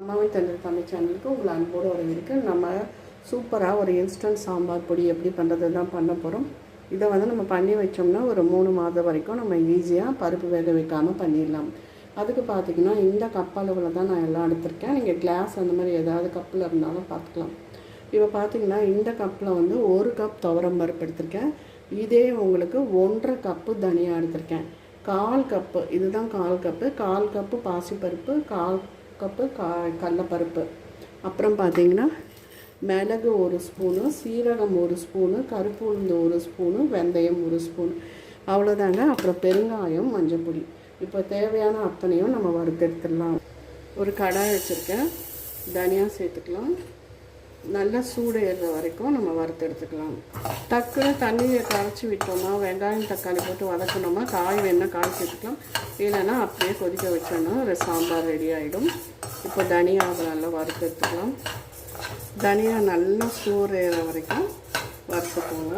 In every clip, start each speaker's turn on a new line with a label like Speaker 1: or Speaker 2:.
Speaker 1: அம்மாவை தந்தர் தமிழ் சேனலுக்கு உங்களை அன்போடு வரவேற்கு நம்ம சூப்பராக ஒரு இன்ஸ்டன்ட் சாம்பார் பொடி எப்படி பண்ணுறது தான் பண்ண போகிறோம் இதை வந்து நம்ம பண்ணி வச்சோம்னா ஒரு மூணு மாதம் வரைக்கும் நம்ம ஈஸியாக பருப்பு வேக வைக்காமல் பண்ணிடலாம். அதுக்கு பார்த்திங்கன்னா இந்த கப் அளவில் தான் நான் எல்லாம் எடுத்திருக்கேன். நீங்கள் கிளாஸ் அந்த மாதிரி ஏதாவது கப்பில் இருந்தாலும் பார்த்துக்கலாம். இப்போ பார்த்தீங்கன்னா இந்த கப்பில் வந்து ஒரு கப் துவரம் பருப்பு எடுத்திருக்கேன். இதே உங்களுக்கு ஒன்றரை கப்பு தனியாக எடுத்திருக்கேன். கால் கப்பு இதுதான் கால் கப்பு கால் கப்பு பாசிப்பருப்பு கால் கப்பு கா கடலப்பருப்பு. அப்புறம் பார்த்தீங்கன்னா மிளகு ஒரு ஸ்பூனு சீரகம் ஒரு ஸ்பூனு கருப்பு உளுந்து ஒரு ஸ்பூனு வெந்தயம் ஒரு ஸ்பூன். அவ்வளோதாங்க அப்புறம் பெருங்காயம் மஞ்சள் பொடி. இப்போ தேவையான அத்தனையும் நம்ம வறுத்தெடுத்துடலாம். ஒரு கடாய் வச்சுருக்கேன். தனியாக சேர்த்துக்கலாம். நல்லா சூடு ஏறுற வரைக்கும் நம்ம வறுத்து எடுத்துக்கலாம். டக்குன்னு தண்ணியை கரைச்சி விட்டோம்னா வெங்காயம் தக்காளி போட்டு வதக்கணுமா காய் வேணால் காய் சேர்த்துக்கலாம். இல்லைன்னா அப்படியே கொதிக்க வச்சோன்னா ஒரு சாம்பார் ரெடி ஆகிடும் இப்போ தனியாக நல்லா வறுத்து எடுத்துக்கலாம். தனியா நல்லா சூடு ஏற வரைக்கும் வறுத்துக்கோங்க.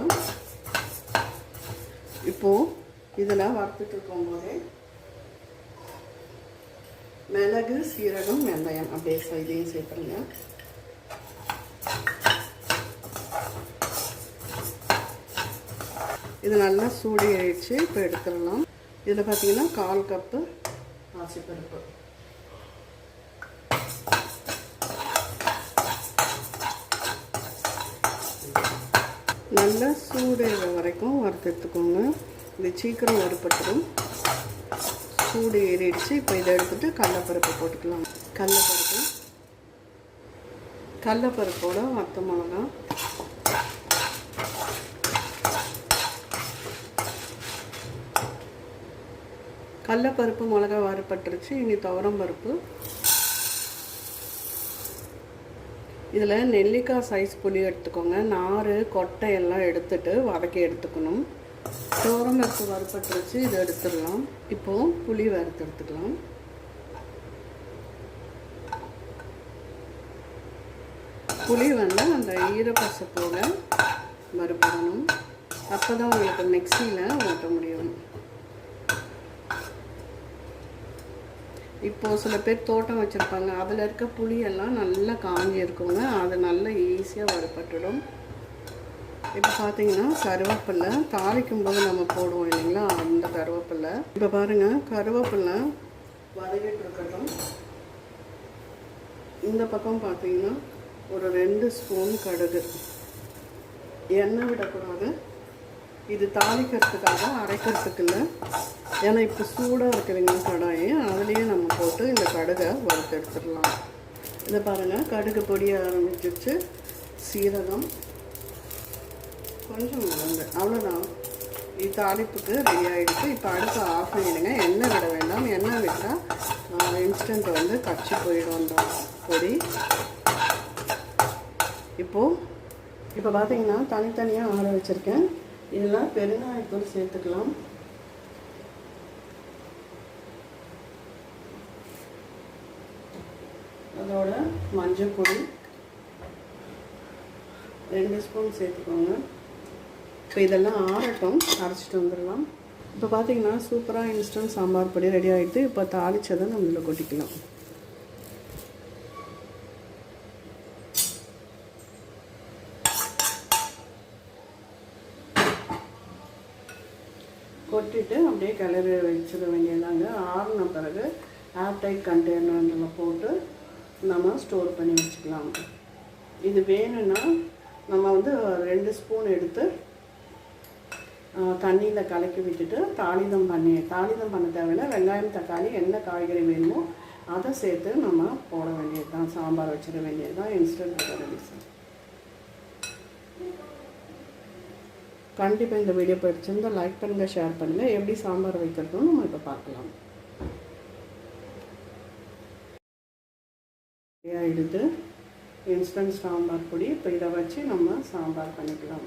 Speaker 1: இப்போது இதில் வறுத்துட்டு இருக்கும்போதே மிளகு சீரகம் வெந்தயம் அப்படியே இதையும் சேர்த்துருங்க. இது நல்லா சூடி ஆயிடுச்சு இப்போ எடுத்துடலாம். இதில் பார்த்தீங்கன்னா கால் கப்பு ஆசிப்பருப்பு நல்லா சூடுற வரைக்கும் வறுத்து எடுத்துக்கோங்க. இது சீக்கிரம் வறுப்பட்டுடும் சூடு ஏறிடுச்சு இப்போ இதை எடுத்துகிட்டு கடலப்பருப்பு போட்டுக்கலாம். கடலப்பருப்பு. கடலப்பருப்போட வத்த மிளகா கடலப்பருப்பு மிளகா வறுப்பட்டுருச்சு இனி துவரம் பருப்பு. இதில் நெல்லிக்காய் சைஸ் புளி எடுத்துக்கோங்க. நார் கொட்டை எல்லாம் எடுத்துட்டு வதக்கி எடுத்துக்கணும். துவரம் பருப்பு வறுப்பட்டுருச்சு இதை எடுத்துடலாம். இப்போது புளி வறுத்து எடுத்துக்கலாம். புளி வந்து அந்த ஈரப்பசத்தோட வறுப்படணும் அப்போ தான் உங்களுக்கு மிக்சியில் ஓட்ட முடியும். இப்போது சில பேர் தோட்டம் வச்சுருப்பாங்க. அதில் இருக்க புளியெல்லாம் நல்லா காஞ்சி இருக்குங்க. அது நல்லா ஈஸியாக வறுப்பட்டுடும் இப்போ பார்த்தீங்கன்னா கருவேப்பிலை தாளிக்கும் போது நம்ம போடுவோம் இல்லைங்களா? அந்த கருவேப்பிலை இப்போ பாருங்கள் கருவேப்பிலை வதக்கிட்டு இருக்கட்டும் இந்த பக்கம் பார்த்தீங்கன்னா ஒரு ரெண்டு ஸ்பூன் கடுகு. எண்ணெய் விடக்கூடாது. இது தாளிக்கிறதுக்காக அரைக்கிறதுக்கு இல்லை. ஏன்னா இப்போ சூடாக இருக்குதுங்க கடாயி. அதுலேயே நம்ம போட்டு இந்த கடுகை வறுத்து எடுத்துடலாம். இதை பாருங்கள் கடுகு பொடிய ஆரம்பிச்சிருச்சு. சீரகம் கொஞ்சம் மிளகு அவ்வளோதான் இது தாளிப்புக்கு ரெடி ஆகிடுச்சு இப்போ அடுப்பு ஆஃப் பண்ணிவிடுங்க எண்ணெய் விட வேண்டாம். எண்ணெய் விட்டால் இன்ஸ்டன்ட் வந்து கச்சி போயிடும் அந்த பொடி. இப்போது இப்போ பார்த்தீங்கன்னா தனித்தனியாக ஆற வச்சுருக்கேன். இதில் பெருங்காயத்தூள் சேர்த்துக்கலாம். அதோட மஞ்சள் பொடி. ரெண்டு ஸ்பூன் சேர்த்துக்கோங்க. இப்போ இதெல்லாம் ஆறட்டும் அரைச்சிட்டு வந்துடலாம். இப்போ பார்த்தீங்கன்னா சூப்பராக இன்ஸ்டன்ட் சாம்பார் பொடி ரெடி ஆகிட்டு இப்போ தாளிச்சதை நம்ம இதில் கொட்டிக்கலாம். கொட்டிட்டு அப்படியே கிளறி வச்சிட வேண்டியதாங்க. ஆறின பிறகு ஏர்டைட் கண்டெய்னரில் போட்டு நம்ம ஸ்டோர் பண்ணி வச்சுக்கலாம். இது வேணும்னா நம்ம வந்து ரெண்டு ஸ்பூன் எடுத்து தண்ணியில் கலக்கி விட்டுட்டு தாளிதம் பண்ணி தாளிதம் பண்ண தேவையில்லை. வெங்காயம் தக்காளி என்ன காய்கறி வேணுமோ அதை சேர்த்து நம்ம போட வேண்டியது தான் சாம்பார் வச்சிட வேண்டியது தான் இன்ஸ்டன்ட் ரெடிஸ் கண்டிப்பாக இந்த வீடியோ பிடிச்சிருந்தால் லைக் பண்ணுங்கள் ஷேர் பண்ணுங்கள் எப்படி சாம்பார் வைக்கிறதும் நம்ம இப்போ பார்க்கலாம். ஆகிடுது இன்ஸ்டன்ட் சாம்பார் பொடி. இப்போ இதை வச்சு நம்ம சாம்பார் பண்ணிக்கலாம்.